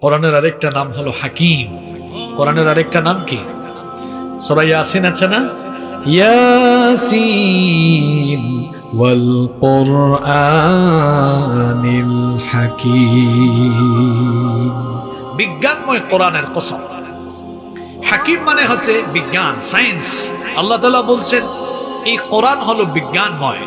কোরআনের আরেকটা নাম হলো হাকিম। কোরআনের আরেকটা নাম কি? সবাই ইয়াসিন আছে না? ইয়াসিন ওয়াল কোরআনিল হাকিম। বিজ্ঞানময় কোরআনের কসম। হাকিম মানে হচ্ছে বিজ্ঞান, সায়েন্স। আল্লাহ তাআলা বলছেন, এই কোরআন হলো বিজ্ঞানময়।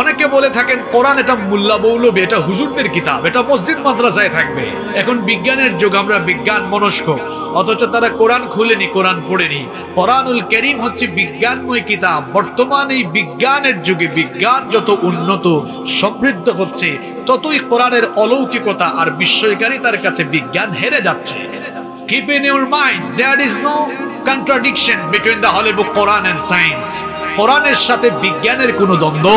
অনেকে বলে থাকেন কোরআন এটা মুল্লা বৌলবী এটা হুজুরদের কিতাব এটা মসজিদ মাদ্রাসায় থাকবে। এখন বিজ্ঞানের যুগ আমরা বিজ্ঞান মনস্ক। অথচ তারা কোরআন খুলেনি কোরআন পড়েনি। কোরআনুল করিম হচ্ছে বিজ্ঞানময় কিতাব। বর্তমান এই বিজ্ঞানের যুগে বিজ্ঞান যত উন্নত সমৃদ্ধ হচ্ছে ততই কোরআনের অলৌকিকতা আর বিস্ময়কারী তার কাছে বিজ্ঞান হেরে যাচ্ছে। In your mind, there is no contradiction between the Holy Book, Quran and science. কোরআনের সাথে বিজ্ঞানের কোনো দ্বন্দ্ব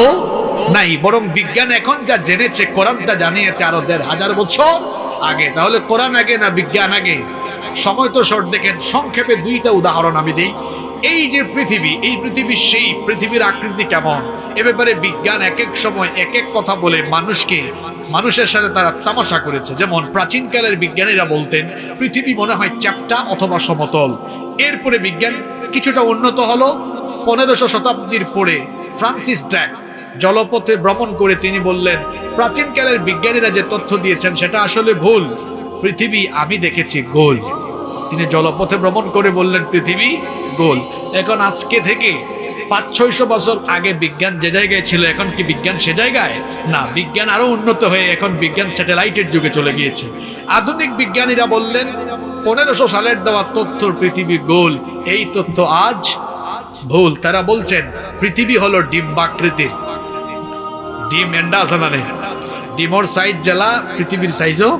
নাই, বরং বিজ্ঞান এখন যা জেনেছে, কোরআন তা জানিয়েছে আরও দেড় হাজার বছর আগে। তাহলে কোরআন আগে না বিজ্ঞান আগে? সময় তো শর্ট, দেখেন, সংক্ষেপে দুইটা উদাহরণ আমি দিই। এই যে পৃথিবী, এই পৃথিবীর সেই পৃথিবীর আকৃতি কেমন? এ ব্যাপারে বিজ্ঞান এক এক সময় এক এক কথা বলে মানুষকে, মানুষের সাথে তারা তামাশা করেছে। যেমন প্রাচীনকালের বিজ্ঞানীরা বলতেন, পৃথিবী মনে হয় চ্যাপ্টা অথবা সমতল। এরপরে বিজ্ঞান কিছুটা উন্নত হলো। পনেরোশো শতাব্দীর পরে ফ্রান্সিস ড্র্যাক জলপথে ভ্রমণ করে তিনি বললেন প্রাচীনকালের বিজ্ঞানীরা যে তথ্য দিয়েছেন, সেটা আসলে ভুল। পৃথিবী আমি দেখেছি গোল। তিনি জলপথে ভ্রমণ করে বললেন, পৃথিবী গোল। এখন আজকে থেকে পাঁচ ছয়শো বছর আগে বিজ্ঞান যে জায়গায় ছিল, এখন কি বিজ্ঞান সে জায়গায়? না, বিজ্ঞান আরও উন্নত হয়ে এখন বিজ্ঞান স্যাটেলাইটের যুগে চলে গিয়েছে। আধুনিক বিজ্ঞানীরা বললেন, পনেরোশো সালের দেওয়া তথ্য পৃথিবী গোল। এই তথ্য আজ ভুল। তারা বলছেন, পৃথিবী হলো ডিম্বাকৃতির ডিম এন্ডা আছে না রে? ডিমর সাইজ জেলা পৃথিবীর সাইজও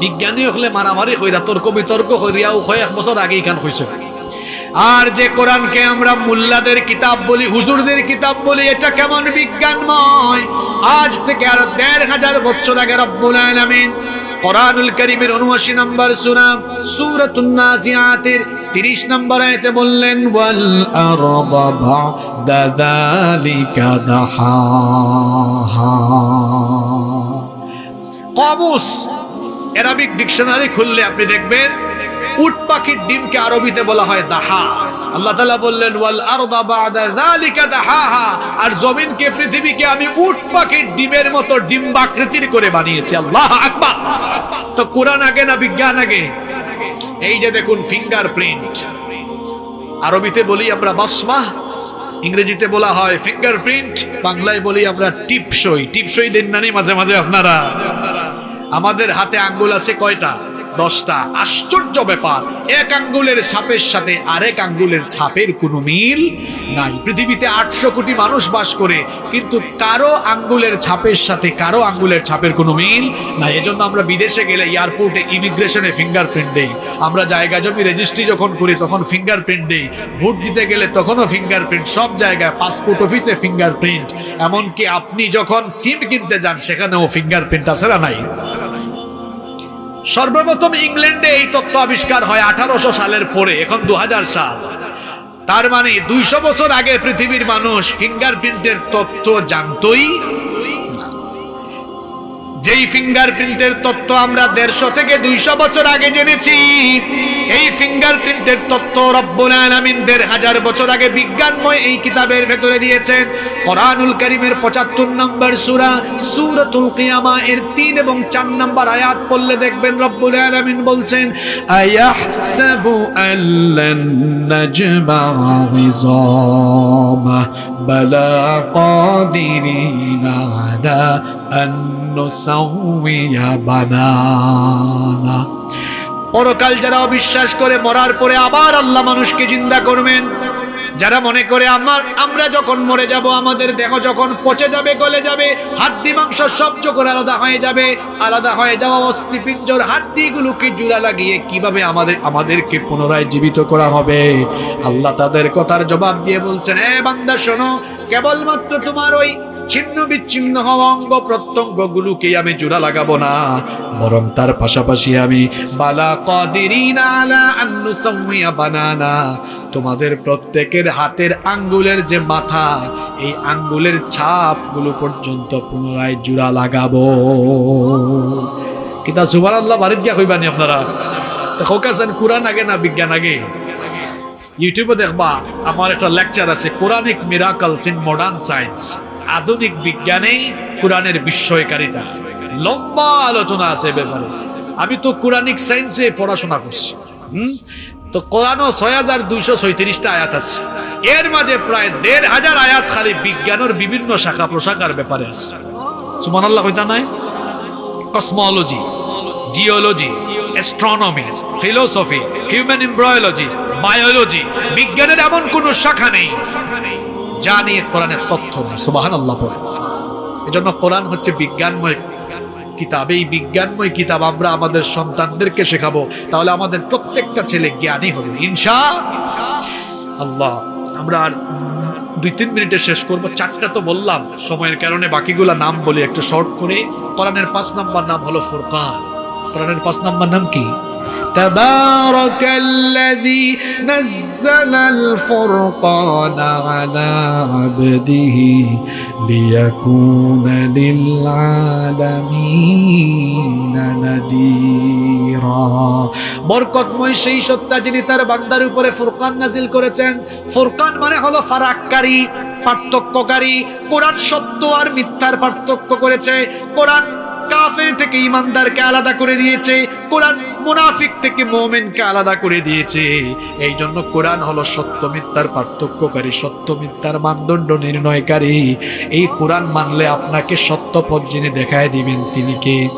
বিজ্ঞানী হলে মারামারি হইরা তর্ক বিতর্ক হইয়াও এক বছর আগে এখান হয়েছে আর যে কোরআনকে আমরা মুল্লাদের কিতাব বলি, হুজুরদের কিতাব বলি, এটা কেমন বিজ্ঞানময়? আজ থেকে আরও দেড় হাজার বছর আগে রব্বুল আলামিন কোরআনুল করিমের উনআশি নম্বর সুরা, সূরাতুন 30 নম্বর আয়াতে বললেন, ওয়াল কবুস অ্যারাবিক ডিকশনারি খুললে আপনি দেখবেন, উট পাখির ডিমকে আরবিতে বলা হয় দাহা। আল্লাহ তাআলা বললেন, ওয়াল দাহাহা। আর জমিনকে, পৃথিবীকে আমি উট পাখির ডিমের মতো ডিম্বাকৃতির করে বানিয়েছি। আল্লাহ আকবার। তো কোরআন আগে না বিজ্ঞান আগে? এই যে দেখুন ফিঙ্গার প্রিন্ট আরবিতে বলি আমরা বাসমা, ইংরেজিতে বলা হয় ফিঙ্গার প্রিন্ট বাংলায় বলি আমরা টিপসই। টিপসই দেন নানি মাঝে মাঝে আপনারা। আমাদের হাতে আঙ্গুল আছে কয়টা? দশটা আশ্চর্য ব্যাপার। এক আঙ্গুলের ছাপের সাথে আরেক আঙ্গুলের ছাপের কোনো মিল নাই। পৃথিবীতে আটশো কোটি মানুষ বাস করে, কিন্তু কারও আঙ্গুলের ছাপের সাথে কারও আঙ্গুলের ছাপের কোনো মিল নাই। এজন্য আমরা বিদেশে গেলে এয়ারপোর্টে ইমিগ্রেশনে ফিঙ্গারপ্রিন্ট দেই। আমরা জায়গা জমি রেজিস্ট্রি যখন করি, তখন ফিঙ্গারপ্রিন্ট দেই। ভোট দিতে গেলে তখনও ফিঙ্গারপ্রিন্ট, সব জায়গায় পাসপোর্ট অফিসে ফিঙ্গারপ্রিন্ট। এমনকি আপনি যখন সিম কিনতে যান, সেখানেও ফিঙ্গারপ্রিন্ট আছে না নাই? সর্বপ্রথম ইংল্যান্ডে এই তত্ত্ব আবিষ্কার হয় আঠারোশো সালের পরে এখন দু হাজার সাল তার মানে দুইশো বছর আগে পৃথিবীর মানুষ ফিঙ্গারপ্রিন্টের তত্ত্ব জানতই। যেই ফিঙ্গারপ্রিন্টের তথ্য আমরা দেড়শো থেকে দুইশো বছর আগে জেনেছি, এই ফিঙ্গারপ্রিন্টের তথ্য রব্বুল আলামিন দেড় হাজার বছর আগে বিজ্ঞানময় এই কিতাবের ভেতরে দিয়েছেন। কোরআনুল করিমের পঁচাত্তর নম্বর সূরা, সূরাতুল কিয়ামা এর তিন এবং চার নম্বর আয়াত পড়লে দেখবেন রব্বুল আলামিন বলছেন, আয়াহসাবু আল্লান বালা পরকাল যারা অবিশ্বাস করে মরার পরে আবার আল্লাহ মানুষকে জিন্দা করবেন। যারা মনে করে আমার, আমরা যখন মরে যাব, আমাদের দেহ যখন পচে যাবে, গলে যাবে, হাড্ডি, মাংস সব যখন আলাদা হয়ে যাবে, আলাদা হয়ে যাওয়া অস্থি পিঞ্জর হাড্ডিগুলোকে জোড়া লাগিয়ে কীভাবে আমাদের, আমাদেরকে পুনরায় জীবিত করা হবে? আল্লাহ তাদের কথার জবাব দিয়ে বলছেন, এ বান্দা, শোনো, কেবলমাত্র তোমার ওই ছিন্ন বিচ্ছিন্ন হওয়া অঙ্গ প্রত্যঙ্গ গুলোকে আমি জোড়া লাগাবো না। বরং তার পাশাপাশি আমি, বালা নুসাউমিয়া বানানা। তোমাদের প্রত্যেকের হাতের আঙ্গুলের যে মাথা, এই আঙ্গুলের ছাপগুলো পর্যন্ত পুনরায় জোড়া লাগাবো। কিতা সুবান আল্লাহ বাড়ির গিয়া কইবানি আপনারা? তো হোকাছেন কোরআন আগে না বিজ্ঞান আগে? ইউটিউবে দেখবা, আমার একটা লেকচার আছে, Quranic miracles in modern science. আধুনিক বিজ্ঞানেই কোরআনের বিস্ময়কারিতা। লম্বা আলোচনা আছে ব্যাপারে। আমি তো কোরআনিক সায়েন্সে পড়াশোনা করছি। হুম? তো কোরআনও ছয় হাজার দুইশো ছয়ত্রিশটা আয়াত আছে। এর মাঝে প্রায় দেড় হাজার আয়াত খালি বিজ্ঞানের বিভিন্ন শাখা প্রশাখার ব্যাপারে আছে। সুমান আল্লাহ কইতা নাই? Cosmology geology astronomy philosophy human embryology biology বিজ্ঞানের এমন কোন শাখা নেই। যা নিয়ে কোরআনের তথ্য নেই সুবাহান আল্লাহ পড়ে। এজন্য কোরআন হচ্ছে বিজ্ঞানময় কিতাব। এই বিজ্ঞানময় কিতাব আমরা আমাদের সন্তানদেরকে শেখাবো। তাহলে আমাদের প্রত্যেকটা ছেলে জ্ঞানী হবে। ইনসা আল্লাহ। আমরা আর দুই তিন মিনিটে শেষ করব। চারটা তো বললাম। সময়ের কারণে বাকিগুলা নাম বলি একটু শর্ট করে। কোরআনের পাঁচ নাম্বার নাম হলো ফোরকান। কোরআনের পাঁচ নাম্বার নাম কি? তাবারাকাল الذي نزل الفرقان على عبده ليكون للعالمين نذيرا বরকতময় সেই সত্তা যিনি তার বান্দার উপরে ফুরকান নাজিল করেছেন ফুরকান মানে হলো ফারাককারী পার্থক্যকারী কোরআন সত্য আর মিথ্যার পার্থক্য করেছে কোরআন কাফের থেকে ইমানদারকে আলাদা করে দিয়েছে, কোরআন মুনাফিক থেকে মোমেনকে আলাদা করে দিয়েছে। এই জন্য কোরআন হলো সত্য মিথ্যার পার্থক্যকারী, সত্য মিথ্যার মানদণ্ড নির্ণয়কারী। এই কোরআন মানলে আপনাকে সত্য পথ যিনি দেখায় দিবেন তিনি কে?